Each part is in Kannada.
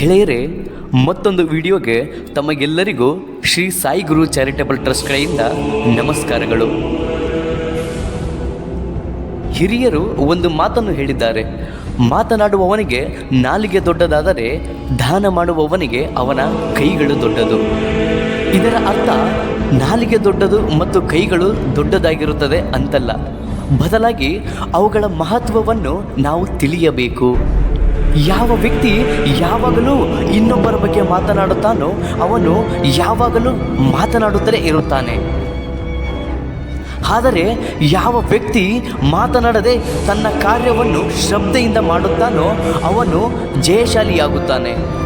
ಗೆಳೆಯರೇ, ಮತ್ತೊಂದು ವಿಡಿಯೋಗೆ ತಮಗೆಲ್ಲರಿಗೂ ಶ್ರೀ ಸಾಯಿ ಗುರು ಚಾರಿಟಬಲ್ ಟ್ರಸ್ಟ್ ಕಡೆಯಿಂದ ನಮಸ್ಕಾರಗಳು. ಹಿರಿಯರು ಒಂದು ಮಾತನ್ನು ಹೇಳಿದ್ದಾರೆ. ಮಾತನಾಡುವವನಿಗೆ ನಾಲಿಗೆ ದೊಡ್ಡದಾದರೆ ದಾನ ಮಾಡುವವನಿಗೆ ಅವನ ಕೈಗಳು ದೊಡ್ಡದು. ಇದರ ಅರ್ಥ, ನಾಲಿಗೆ ದೊಡ್ಡದು ಮತ್ತು ಕೈಗಳು ದೊಡ್ಡದಾಗಿರುತ್ತದೆ ಅಂತಲ್ಲ. ಬದಲಾಗಿ ಅವುಗಳ ಮಹತ್ವವನ್ನು ನಾವು ತಿಳಿಯಬೇಕು. ಯಾವ ವ್ಯಕ್ತಿ ಯಾವಾಗಲೂ ಇನ್ನೊಬ್ಬರ ಬಗ್ಗೆ ಮಾತನಾಡುತ್ತಾನೋ ಅವನು ಯಾವಾಗಲೂ ಮಾತನಾಡುತ್ತಲೇ ಇರುತ್ತಾನೆ. ಆದರೆ ಯಾವ ವ್ಯಕ್ತಿ ಮಾತನಾಡದೆ ತನ್ನ ಕಾರ್ಯವನ್ನು ಶ್ರದ್ಧೆಯಿಂದ ಮಾಡುತ್ತಾನೋ ಅವನು ಜಯಶಾಲಿಯಾಗುತ್ತಾನೆ.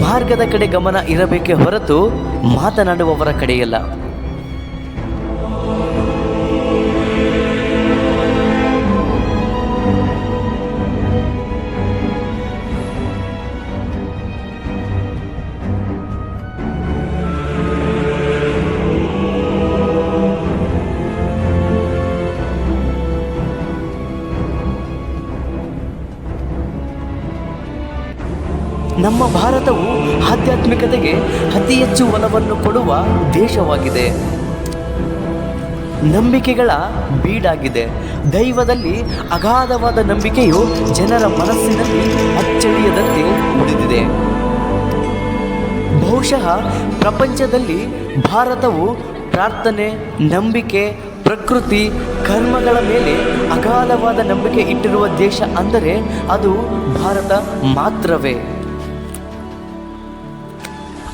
ಮಾರ್ಗದ ಕಡೆ ಗಮನ ಇರಬೇಕೇ ಹೊರತು ಮಾತನಾಡುವವರ ಕಡೆಯಲ್ಲ. ನಮ್ಮ ಭಾರತವು ಆಧ್ಯಾತ್ಮಿಕತೆಗೆ ಅತಿ ಹೆಚ್ಚು ಒಲವನ್ನು ಕೊಡುವ ದೇಶವಾಗಿದೆ. ನಂಬಿಕೆಗಳ ಬೀಡಾಗಿದೆ. ದೈವದಲ್ಲಿ ಅಗಾಧವಾದ ನಂಬಿಕೆಯು ಜನರ ಮನಸ್ಸಿನಲ್ಲಿ ಅಚ್ಚಳಿಯದಂತೆ ಉಳಿದಿದೆ. ಬಹುಶಃ ಪ್ರಪಂಚದಲ್ಲಿ ಭಾರತವು ಪ್ರಾರ್ಥನೆ, ನಂಬಿಕೆ, ಪ್ರಕೃತಿ, ಕರ್ಮಗಳ ಮೇಲೆ ಅಗಾಧವಾದ ನಂಬಿಕೆ ಇಟ್ಟಿರುವ ದೇಶ ಅಂದರೆ ಅದು ಭಾರತ ಮಾತ್ರವೇ.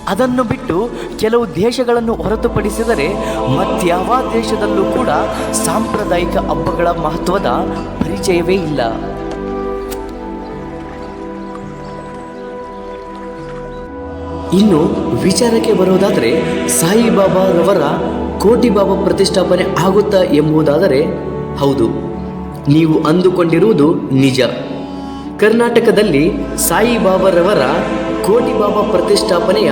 ಅದನ್ನು ಬಿಟ್ಟು ಕೆಲವು ದೇಶಗಳನ್ನು ಹೊರತುಪಡಿಸಿದರೆ ಮತ್ಯಾವ ದೇಶದಲ್ಲೂ ಕೂಡ ಸಾಂಪ್ರದಾಯಿಕ ಹಬ್ಬಗಳ ಮಹತ್ವದ ಪರಿಚಯವೇ ಇಲ್ಲ. ಇನ್ನು ವಿಚಾರಕ್ಕೆ ಬರುವುದಾದರೆ ಸಾಯಿಬಾಬಾರವರ ಕೋಟಿ ಬಾಬಾ ಪ್ರತಿಷ್ಠಾಪನೆ ಆಗುತ್ತಾ ಎಂಬುದಾದರೆ ಹೌದು. ನೀವು ಅಂದುಕೊಂಡಿರುವುದು ನಿಜ. ಕರ್ನಾಟಕದಲ್ಲಿ ಸಾಯಿಬಾಬಾರವರ ಕೋಟಿ ಬಾಬಾ ಪ್ರತಿಷ್ಠಾಪನೆಯ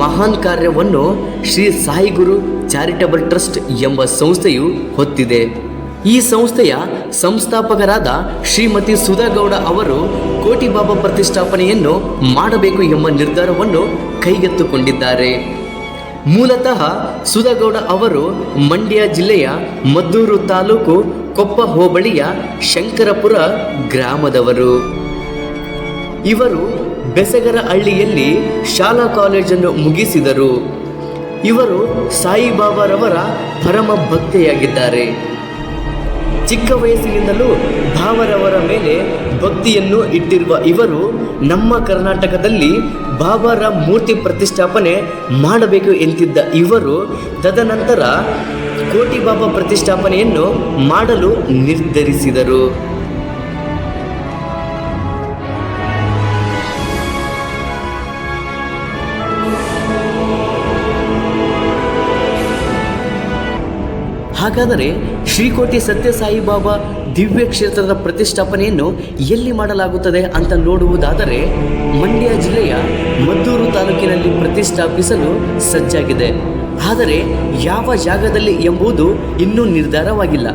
ಮಹಾನ್ ಕಾರ್ಯವನ್ನು ಶ್ರೀ ಸಾಯಿಗುರು ಚಾರಿಟಬಲ್ ಟ್ರಸ್ಟ್ ಎಂಬ ಸಂಸ್ಥೆಯು ಹೊತ್ತಿದೆ. ಈ ಸಂಸ್ಥೆಯ ಸಂಸ್ಥಾಪಕರಾದ ಶ್ರೀಮತಿ ಸುಧಾಗೌಡ ಅವರು ಕೋಟಿ ಬಾಬಾ ಪ್ರತಿಷ್ಠಾಪನೆಯನ್ನು ಮಾಡಬೇಕು ಎಂಬ ನಿರ್ಧಾರವನ್ನು ಕೈಗೆತ್ತಿಕೊಂಡಿದ್ದಾರೆ. ಮೂಲತಃ ಸುಧಾಗೌಡ ಅವರು ಮಂಡ್ಯ ಜಿಲ್ಲೆಯ ಮದ್ದೂರು ತಾಲೂಕು ಕೊಪ್ಪ ಹೋಬಳಿಯ ಶಂಕರಪುರ ಗ್ರಾಮದವರು. ಇವರು ಬೆಸಗರ ಹಳ್ಳಿಯಲ್ಲಿ ಶಾಲಾ ಕಾಲೇಜನ್ನು ಮುಗಿಸಿದರು. ಇವರು ಸಾಯಿಬಾಬಾರವರ ಪರಮ ಭಕ್ತೆಯಾಗಿದ್ದಾರೆ. ಚಿಕ್ಕ ವಯಸ್ಸಿನಿಂದಲೂ ಬಾಬಾರವರ ಮೇಲೆ ಭಕ್ತಿಯನ್ನು ಇಟ್ಟಿರುವ ಇವರು ನಮ್ಮ ಕರ್ನಾಟಕದಲ್ಲಿ ಬಾಬಾರ ಮೂರ್ತಿ ಪ್ರತಿಷ್ಠಾಪನೆ ಮಾಡಬೇಕು ಎಂತಿದ್ದ ಇವರು ತದನಂತರ ಕೋಟಿ ಬಾಬಾ ಪ್ರತಿಷ್ಠಾಪನೆಯನ್ನು ಮಾಡಲು ನಿರ್ಧರಿಸಿದರು. ಹಾಗಾದರೆ ಶ್ರೀಕೋಟಿ ಸತ್ಯಸಾಯಿ ಬಾಬಾ ದಿವ್ಯ ಕ್ಷೇತ್ರದ ಪ್ರತಿಷ್ಠಾಪನೆಯನ್ನು ಎಲ್ಲಿ ಮಾಡಲಾಗುತ್ತದೆ ಅಂತ ನೋಡುವುದಾದರೆ ಮಂಡ್ಯ ಜಿಲ್ಲೆಯ ಮದ್ದೂರು ತಾಲೂಕಿನಲ್ಲಿ ಪ್ರತಿಷ್ಠಾಪಿಸಲು ಸಜ್ಜಾಗಿದೆ. ಆದರೆ ಯಾವ ಜಾಗದಲ್ಲಿ ಎಂಬುದು ಇನ್ನೂ ನಿರ್ಧಾರವಾಗಿಲ್ಲ.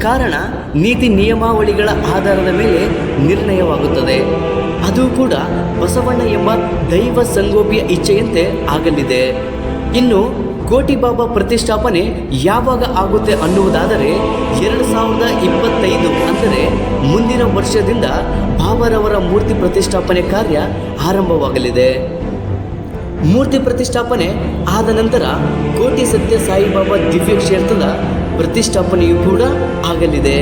ಕಾರಣ ನೀತಿ ನಿಯಮಾವಳಿಗಳ ಆಧಾರದ ಮೇಲೆ ನಿರ್ಣಯವಾಗುತ್ತದೆ. ಅದು ಕೂಡ ಬಸವಣ್ಣ ಎಂಬ ದೈವ ಸಂಗೋಪಿಯ ಇಚ್ಛೆಯಂತೆ ಆಗಲಿದೆ. ಇನ್ನು ಕೋಟಿ ಬಾಬಾ ಪ್ರತಿಷ್ಠಾಪನೆ ಯಾವಾಗ ಆಗುತ್ತೆ ಅನ್ನುವುದಾದರೆ ಎರಡು ಸಾವಿರದ ಇಪ್ಪತ್ತೈದು ಅಂದರೆ ಮುಂದಿನ ವರ್ಷದಿಂದ ಬಾಬಾರವರ ಮೂರ್ತಿ ಪ್ರತಿಷ್ಠಾಪನೆ ಕಾರ್ಯ ಆರಂಭವಾಗಲಿದೆ. ಮೂರ್ತಿ ಪ್ರತಿಷ್ಠಾಪನೆ ಆದ ನಂತರ ಕೋಟಿ ಸತ್ಯ ಸಾಯಿಬಾಬಾ ದಿವ್ಯ ಕ್ಷೇತ್ರದ ಪ್ರತಿಷ್ಠಾಪನೆಯೂ ಕೂಡ ಆಗಲಿದೆ.